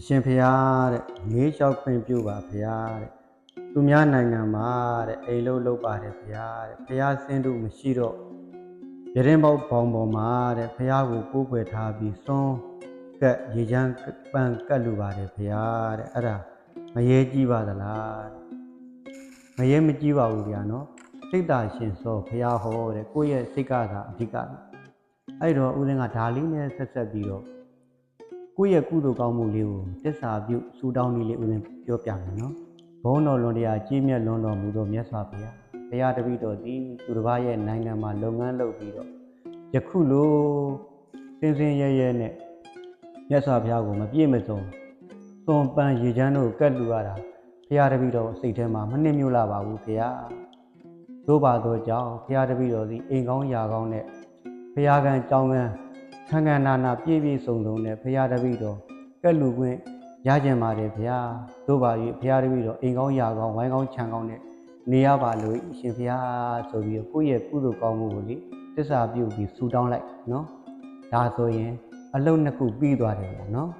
အရှင်ဖရာတဲ့မေးလျှောက်ခွင့်ပြုပါဖရာတဲ့သူများနိုင်ငံမှာတဲ့အိမ်လုံးလုပ်ပါတယ်ဖရာတဲ့ဖရာစင်းတို့မရှိတော့ရရင်ပေါက်ဘောင်ပေါ်မှာတဲ့ဖရာကိုကိုးကွယ်ထားပြီးစွန်းကက်ရေချမ်းပန်ကတ်လူပါတယ်ဖရာတဲ့အဲ့ဒါမရဲကြည့်ပါသလားမရဲမကြည့်ပါဘူးဗျာနော်စိတ်သာရှင်စောဖရာဟောတဲ့ကိုယ့်ရဲ့စိတ်ကသာအဓိကအဲ့တော့ဦးဇင်းကဒါလေးနဲ့ဆက်ဆက်ပြီးတော့ ကိုယ့်ရဲ့ကုသိုလ်ကောင်းမှုလေးကိုတစ္ဆာပြုစူတောင်းနည်းလေးဦးဇင်းပြောပြမယ်နော်ဘုန်းတော်လွန်တရားကြီးမြတ်လွန်တော်မူသောမြတ်စွာဘုရားဘုရားတပည့်တော်သည်သူတစ်ပါးရဲ့နိုင်ငံမှာလုပ်ငန်းလုပ်ပြီးတော့ယခုလိုစင်စင်ရဲရဲနဲ့မြတ်စွာဘုရားကိုမပြည့်မစုံသွန်ပန်းရေချမ်းတို့ကတ်လူရတာဘုရားတပည့်တော်စိတ်ထဲမှာမနှိမ့်ညွတ်လာပါဘူးဘုရားသို့ပါသောကြောင့်ဘုရားတပည့်တော်သည်အိမ်ကောင်းရာကောင်းနဲ့ဘုရားကံကြောင်းကံ ခန္ဓာနာနာပြည့်ပြည့်စုံစုံနဲ့ဘုရားတပည့်တော်ကက်လူခွင့်ရကြင်ပါတယ်ဘုရားတို့ပါ၍ဘုရားတပည့်တော်အိမ်ကောင်းရာကောင်းဝိုင်းကောင်းခြံကောင်းနဲ့နေရပါလို့အရှင်ဘုရားဆိုပြီးတော့ကိုယ့်ရဲ့ကုသိုလ်ကောင်းမှုကိုလေတစ္ဆာပြုပြီးဆူတောင်းလိုက်နော်ဒါဆိုရင်အလုံးနှစ်ခုပြီးသွားတယ်ဗျာနော်